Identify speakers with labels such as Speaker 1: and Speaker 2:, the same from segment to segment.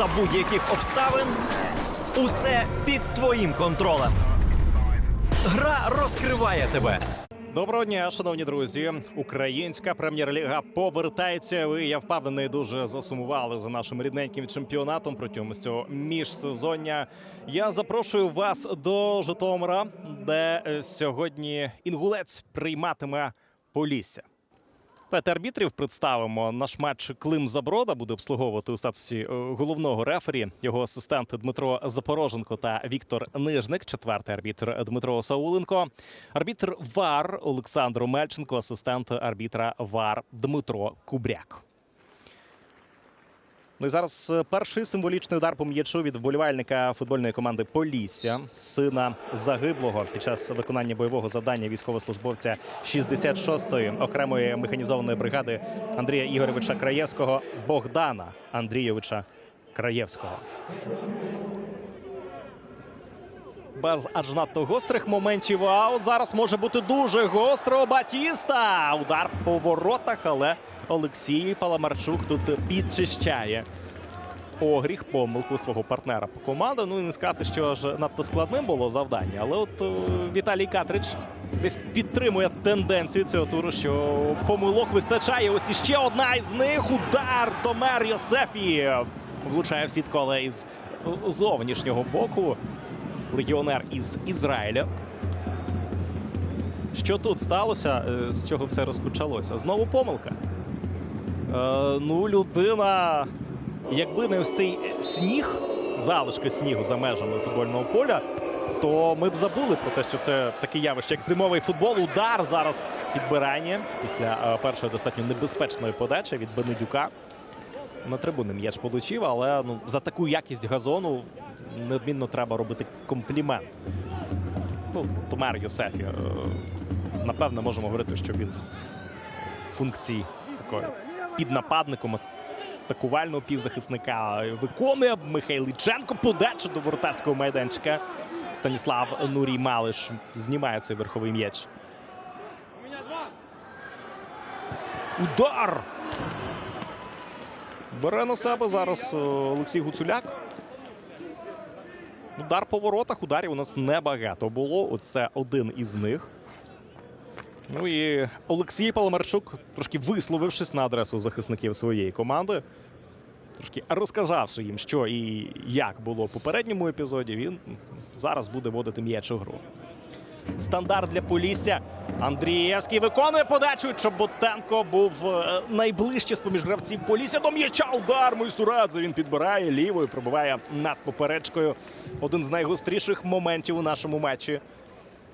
Speaker 1: за будь-яких обставин. Усе під твоїм контролем. Гра розкриває тебе.
Speaker 2: Доброго дня, шановні друзі. Українська прем'єр-ліга повертається. Ви я впевнений, дуже засумували за нашим рідненьким чемпіонатом протягом цього міжсезоння. Я запрошую вас до Житомира, де е, сьогодні інгулець прийматиме Полісся. Давайте арбітрів представимо. Наш матч Клим Заброда буде обслуговувати у статусі е, головного рефері. Його асистенти Дмитро Запороженко та Віктор Нижник. Четвертий арбітр Дмитро Сауленко. Арбітр ВАР Олександр Мельченко, асистент арбітра ВАР Дмитро Кубряк. Ну і зараз е, перший символічний удар по м'ячу від вболівальника футбольної команди Полісся, сина загиблого під час виконання бойового завдання військовослужбовця 66-ї окремої механізованої бригади Андрія Ігоровича Краєвського Богдана Андрійовича Краєвського. Без аж надто гострих моментів. А от зараз може бути дуже гостро. Батіста. Удар по воротах, але Олексій Паламарчук тут підчищає огріх помилку свого партнера по команду. Ну і не сказати, що ж надто складним було завдання. Але от е, Віталій Катрич десь підтримує тенденцію цього туру, що помилок вистачає. Ось іще одна із них. Удар Домер Йосефі. Влучає в сітку, але із зовнішнього боку. Легіонер із Ізраїля. Що тут сталося? Е, З чого все розпочалося? Знову помилка. Е, ну, людина, якби не ось цей сніг, залишки снігу за межами футбольного поля, то ми б забули про те, що це таке явище, як зимовий футбол. Удар зараз підбирання після е, першої достатньо небезпечної подачі від Бенедюка. На трибуни м'яч получив, але ну, за таку якість газону неодмінно треба робити комплімент. Ну, Томер Йосефі. е, Напевно, можемо говорити, що він функції такої під нападником атакувального півзахисника виконує Михайличенко. Подача до воротарського майданчика. Станіслав Нурій Малиш знімає цей верховий м'яч. Удар! Бере на себе зараз е, Олексій Гуцуляк. Удар по воротах. Ударів у нас небагато було. Оце один із них. Ну і Олексій Паламарчук, трошки висловившись на адресу захисників своєї команди, трошки розказавши їм, що і як було в попередньому епізоді, він зараз буде водити м'яч у гру. Стандарт для Полісся. Андрієвський виконує подачу. Чоботенко був е, найближче з поміж гравців Полісся до м'яча. Удар Мойсурадзе. Він підбирає лівою, пробиває над поперечкою. Один з найгостріших моментів у нашому матчі.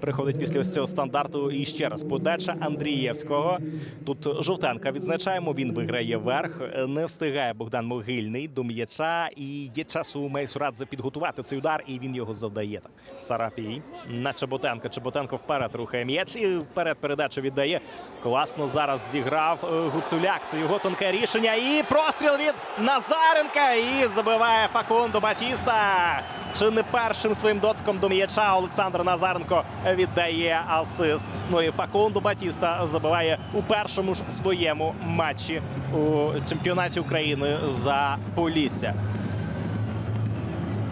Speaker 2: Приходить після ось цього стандарту і ще раз подача Андрієвського. Тут Жовтенка відзначаємо. Він виграє верх. Не встигає Богдан Могильний до м'яча. І є час у Мейсурадзе підготувати цей удар, і він його завдає. Так. Сарапій на Чеботенка. Чеботенко вперед рухає м'яч і вперед передачу віддає. Класно зараз зіграв е, Гуцуляк. Це його тонке рішення. І простріл від Назаренка. І забиває Факундо Батіста. Чи не першим своїм дотиком до м'яча Олександр Назаренко віддає асист. Ну і Факундо Батіста забиває у першому ж своєму матчі у чемпіонаті України за Полісся.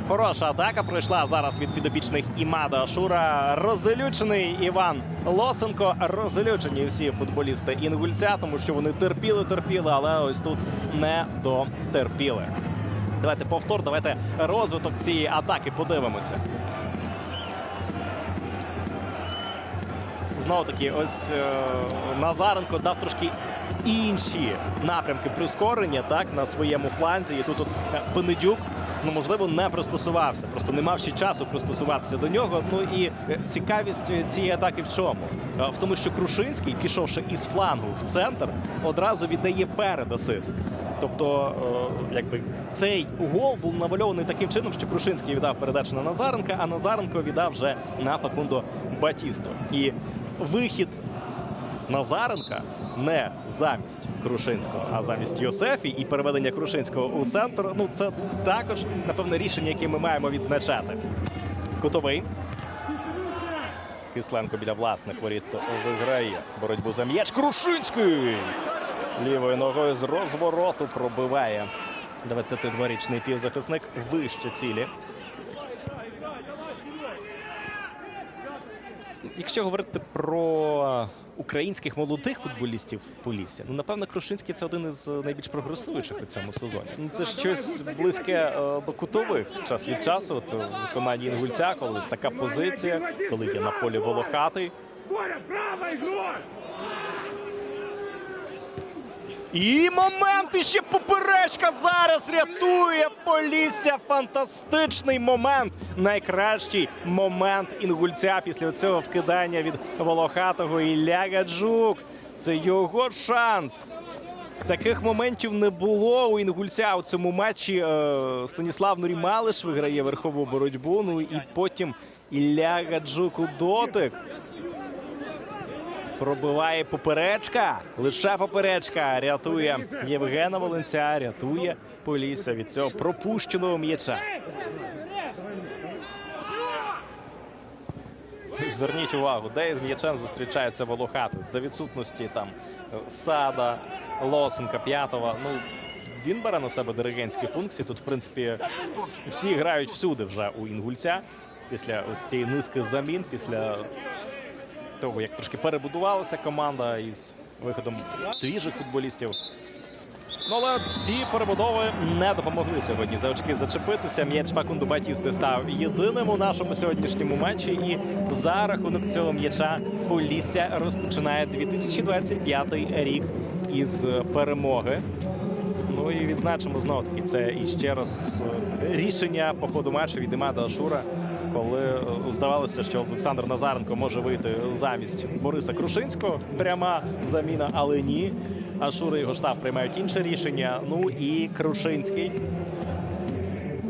Speaker 2: Хороша атака пройшла зараз від підопічних Імада Ашура. Розелючений Іван Лосенко. Розелючені всі футболісти інгульця, тому що вони терпіли, терпіли, але ось тут не дотерпіли. Давайте повтор, давайте розвиток цієї атаки подивимося. Знову таки, ось е, Назаренко дав трошки інші напрямки прискорення так на своєму фланзі. І тут от е, Пенедюк, ну можливо, не пристосувався. Просто не мав ще часу пристосуватися до нього. Ну і е, цікавість е, цієї атаки в чому? Е, В тому, що Крушинський, пішовши із флангу в центр, одразу віддає перед асист. Тобто, е, якби цей гол був намальований таким чином, що Крушинський віддав передачу на Назаренка, а Назаренко віддав вже на Факундо Батісту. І вихід Назаренка не замість Крушинського, а замість Йосефі і переведення Крушинського у центр. Ну, це також, напевне, рішення, яке ми маємо відзначати. Кутовий. Кисленко біля власних воріт виграє боротьбу за м'яч. Крушинський! Лівою ногою з розвороту пробиває 22-річний півзахисник вище цілі. Якщо говорити про українських молодих футболістів Полісся, ну напевно, Крушинський це один із найбільш прогресуючих у цьому сезоні. Ну це щось близьке е, до кутових час від часу. От виконання виконанні інгульця, коли ось така позиція, коли є на полі волохатий. І момент і ще поперечка зараз рятує Полісся. Фантастичний момент. Найкращий момент інгульця після цього вкидання від волохатого Ілля Гаджук. Це його шанс. Таких моментів не було у інгульця у цьому матчі. Е, Станіслав Нурімалиш виграє верхову боротьбу. Ну і потім Ілля Гаджук у дотик. Пробиває поперечка. Лише поперечка рятує Євгена Волинця, рятує Полісся від цього пропущеного м'яча. Зверніть увагу, де із м'ячем зустрічається Волохатий. За відсутності там Сада, Лосенка, П'ятова. Ну, він бере на себе диригентські функції. Тут, в принципі, всі грають всюди вже у Інгульця. Після ось цієї низки замін, після того, як трошки перебудувалася команда із виходом свіжих футболістів. Ну, але ці перебудови не допомогли сьогодні за очки зачепитися. М'яч Факунду Батісти став єдиним у нашому сьогоднішньому матчі. І за рахунок цього м'яча Полісся розпочинає 2025 рік із перемоги. Ну і відзначимо знову таки це і ще раз е, рішення по ходу матчу від Імада Ашура, коли е, здавалося, що Олександр Назаренко може вийти замість Бориса Крушинського. Пряма заміна, але ні. Ашура і його штаб приймають інше рішення. Ну і Крушинський.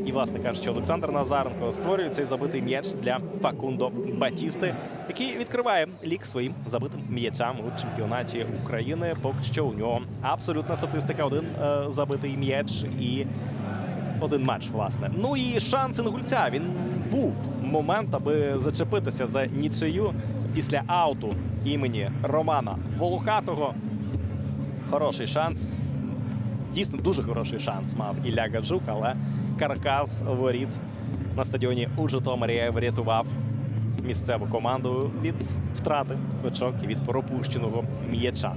Speaker 2: І, власне кажучи, Олександр Назаренко створює цей забитий м'яч для Факундо Батісти, який відкриває лік своїм забитим м'ячам у чемпіонаті України. Поки що у нього абсолютна статистика: один е, забитий м'яч і один матч, власне. Ну і шанс інгульця. Він був момент, аби зачепитися за нічию після ауту імені Романа Волохатого. Хороший шанс. Дійсно дуже хороший шанс мав Ілля Гаджук, але каркас воріт на стадіоні у Житомирі врятував місцеву команду від втрати очок і від пропущеного м'яча.